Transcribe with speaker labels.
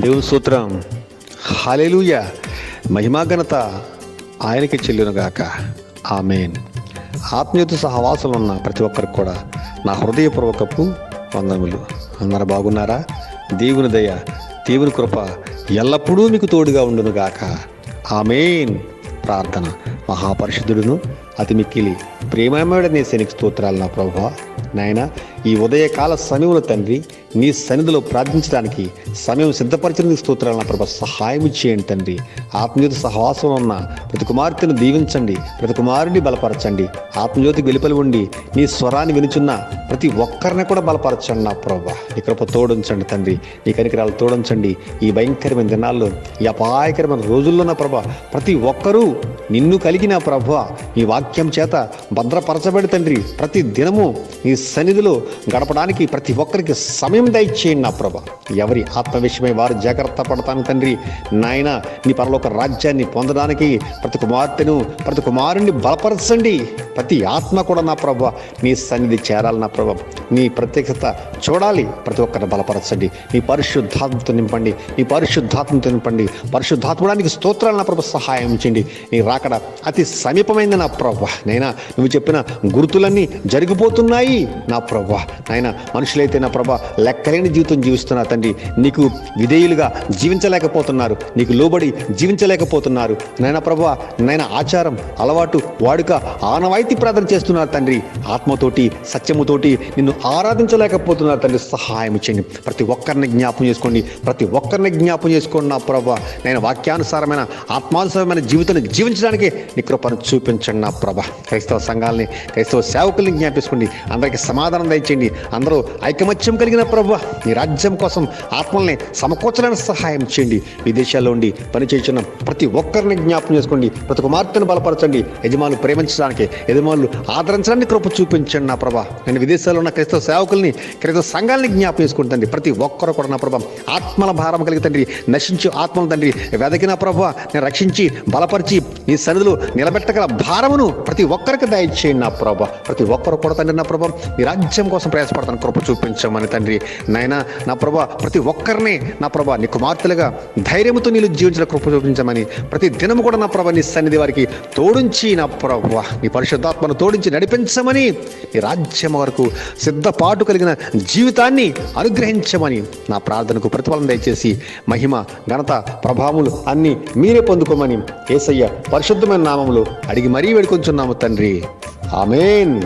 Speaker 1: దేవుని సూత్రం హాలేలుయ మహిమాఘనత ఆయనకి చెల్లునుగాక. ఆమెన్. ఆత్మీయత సహవాసం ఉన్న ప్రతి ఒక్కరికి కూడా నా హృదయపూర్వకపు వందములు అందరూ బాగున్నారా? దేవుని దయ దేవుని కృప ఎల్లప్పుడూ మీకు తోడుగా ఉండునుగాక. ఆమెన్. ప్రార్థన. మహాపరిశుద్ధుడును. అతి మిక్కిలి ప్రేమమేడ నీ శనికి స్తోత్రాలు నా ప్రభు. నాయన ఈ ఉదయకాల సమయంలో తండ్రి నీ సన్నిధిలో ప్రార్థించడానికి సమయం సిద్ధపరచడానికి స్తోత్రాలు నా ప్రభా సహాయం చేయండి తండ్రి. ఆత్మజ్యోతి సహవాసంలో ఉన్న ప్రతి కుమార్తెను దీవించండి ప్రతి కుమారుడిని బలపరచండి. ఆత్మజ్యోతి వెలుపలి ఉండి నీ స్వరాన్ని వినుచున్న ప్రతి ఒక్కరిని కూడా బలపరచండి నా ప్రభా. నీ కృప తండ్రి నీ కనికరాలు తోడించండి. ఈ భయంకరమైన దినాల్లో ఈ అపాయకరమైన రోజుల్లో నా ప్రభా ప్రతి ఒక్కరూ నిన్ను కలిగిన ప్రభు నీ వాక్యం చేత భద్రపరచబడి తండ్రి. ప్రతి దినము నీ సన్నిధిలో గడపడానికి ప్రతి ఒక్కరికి సమయం దయచేయండి నా ప్రభ. ఎవరి ఆత్మ విషయమై వారు జాగ్రత్త పడతాను తండ్రి. నాయన నీ పరలోక రాజ్యాన్ని పొందడానికి ప్రతి కుమార్తెను ప్రతి కుమారుణ్ణి బలపరచండి. ప్రతి ఆత్మ కూడా నా ప్రభ నీ సన్నిధి చేరాలి నా ప్రభ. నీ ప్రత్యేకత చూడాలి. ప్రతి ఒక్కరిని బలపరచండి. నీ పరిశుద్ధాత్మతో నింపండి. నీ పరిశుద్ధాత్మతో నింపండి. పరిశుద్ధాత్మడానికి స్తోత్రాలు నా ప్రభు సహాయం చేయండి. నీ రాకడ అతి సమీపమైంది నా ప్రభా. నైనా నువ్వు చెప్పిన గుర్తులన్నీ జరిగిపోతున్నాయి నా ప్రభా. నాయన మనుషులైతే నా ప్రభా లెక్కలేని జీవితం జీవిస్తున్నారు తండ్రి. నీకు విధేయులుగా జీవించలేకపోతున్నారు. నీకు లోబడి జీవించలేకపోతున్నారు. నాయన ప్రభా నైనా ఆచారం అలవాటు వాడుక ఆనవాయితీ ప్రార్థన చేస్తున్నారు తండ్రి. ఆత్మతోటి సత్యముతోటి నిన్ను ఆరాధించలేకపోతున్నారు తండ్రి. సహాయం చేయండి. ప్రతి ఒక్కరిని జ్ఞాపం చేసుకోండి. ప్రతి ఒక్కరిని జ్ఞాపం చేసుకోండి నా ప్రభా. నేను వాక్యానుసారమైన ఆత్మానుసారమైన జీవితాన్ని జీవించడానికి నీ కృపను చూపించండి నా ప్రభ. క్రైస్తవ సంఘాలని క్రైస్తవ సేవకుల్ని జ్ఞాపించుకోండి. అందరికీ సమాధానం దయచేయండి. అందరూ ఐకమత్యం కలిగిన ప్రభు. నీ రాజ్యం కోసం ఆత్మల్ని సమకూర్చడానికి సహాయం చేయండి. విదేశాల్లో ఉండి పనిచేస్తున్న ప్రతి ఒక్కరిని జ్ఞాపం చేసుకోండి. ప్రతి కుమార్తెను బలపరచండి. యజమానులు ప్రేమించడానికి యజమానులు ఆదరించడానికి కృప చూపించండి నా ప్రభా. నేను విదేశాల్లో ఉన్న క్రైస్తవ సేవకుల్ని క్రైస్తవ సంఘాలని జ్ఞాపం చేసుకుంటుంది ప్రతి ఒక్కరు కూడా నా ప్రభా ఆత్మల భారం కలిగి తండ్రి నశించి ఆత్మల తండ్రి. వెదకిన ప్రభా నేను రక్షించి బలపరిచి నీ సన్నిధిలో నిలబెట్టగల భారమును ప్రతి ఒక్కరికి దయచేయండి నా ప్రభా. ప్రతి ఒక్కరు కూడా తండ్రి నా ప్రభా మీ రాజ్యం కోసం ప్రయాసపడతాను కృప చూపించమని తండ్రి. నాయన నా ప్రభా ప్రతి ఒక్కరిని నా ప్రభా నీ కుమార్తెలుగా ధైర్యంతో నీళ్ళు జీవించిన కృప చూపించమని ప్రతి దినము కూడా నా ప్రభా నీ సన్నిధి వారికి తోడుంచి నా ప్రభా నీ పరిశుద్ధాత్మను తోడించి నడిపించమని నీ రాజ్యం వరకు సిద్ధపాటు కలిగిన జీవితాన్ని అనుగ్రహించమని నా ప్రార్థనకు ప్రతిఫలం దయచేసి మహిమ ఘనత ప్రభావములు అన్నీ మీరే పొందుకోమని ఏసయ్య పరిశుద్ధమైన నామములు అడిగి మరీ వేడుకొంచున్నాము తండ్రి. ఆమెన్.